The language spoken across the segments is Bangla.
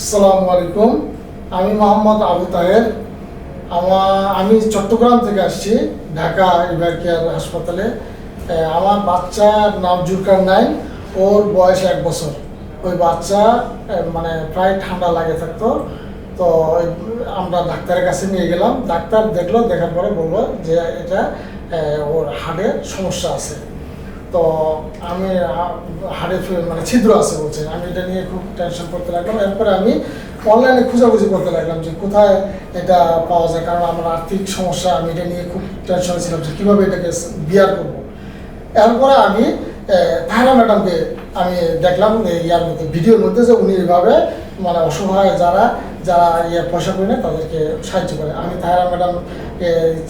আসসালামু আলাইকুম। আমি মোহাম্মদ আবু তাহের। আমার আমি চট্টগ্রাম থেকে আসছি, ঢাকা ইভার কেয়ার হাসপাতালে। আমার বাচ্চার নাম জুরকার নাই ওর বয়স এক বছর। ওই বাচ্চা মানে প্রায় ঠান্ডা লাগে থাকতো। তো আমরা ডাক্তারের কাছে নিয়ে গেলাম। ডাক্তার দেখল, দেখার পরে বলল যে এটা ওর হাড়ের সমস্যা আছে। তো আমি হাড়ে মানে ছিদ্র আছে বলছে। আমি এটা নিয়ে খুব টেনশন করতে লাগলাম। এরপরে আমি অনলাইনে খোঁজাখুঁজি করতে লাগলাম যে কোথায় এটা পাওয়া যায়। কারণ আমার আর্থিক সমস্যা, আমি এটা নিয়ে খুব টেনশনে ছিলাম যে কীভাবে এটাকে বিয়ার করব। এরপরে আমি তাহরা ম্যাডামকে আমি দেখলাম ইয়ার মধ্যে, ভিডিওর মধ্যে যে উনি এইভাবে মানে অসহায় যারা যারা ইয়ে পয়সা করে নেয়, তাদেরকে সাহায্য করে। আমি তাহরা ম্যাডাম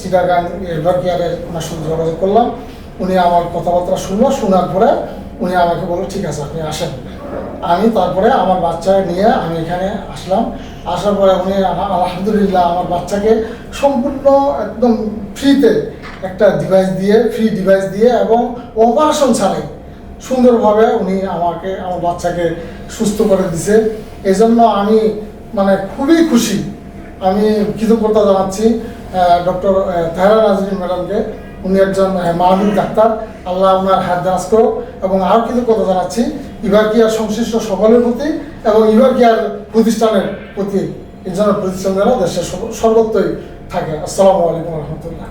চিটাগাং এভার কেয়ারের সঙ্গে যোগাযোগ করলাম। উনি আমার কথাবার্তা শুনলো, শোনার পরে উনি আমাকে বলল, ঠিক আছে, আপনি আসেন। আমি তারপরে আমার বাচ্চা নিয়ে আমি এখানে আসলাম। আসার পরে উনি আলহা- আলহামদুলিল্লাহ আমার বাচ্চাকে সম্পূর্ণ একদম ফ্রিতে একটা ডিভাইস দিয়ে ফ্রি ডিভাইস দিয়ে এবং অপারেশন ছাড়াই সুন্দরভাবে উনি আমাকে, আমার বাচ্চাকে সুস্থ করে দিছে। এই জন্য আমি মানে খুবই খুশি। আমি কৃতজ্ঞতা জানাচ্ছি ডক্টর তাহেরা নাজরিন ম্যাডামকে। উনি একজন মানবিক ডাক্তার। আল্লাহ ওনার হাত দাস করো এবং আরও কথা জানাচ্ছি। ইভার সংশ্লিষ্ট সকলের প্রতি এবং ইভাকিয়ার প্রতিষ্ঠানের প্রতি। এই জন্য প্রতিষ্ঠান দেশের সর্বত্রই থাকে। আসসালামু আলাইকুম রহমতুল্লাহ।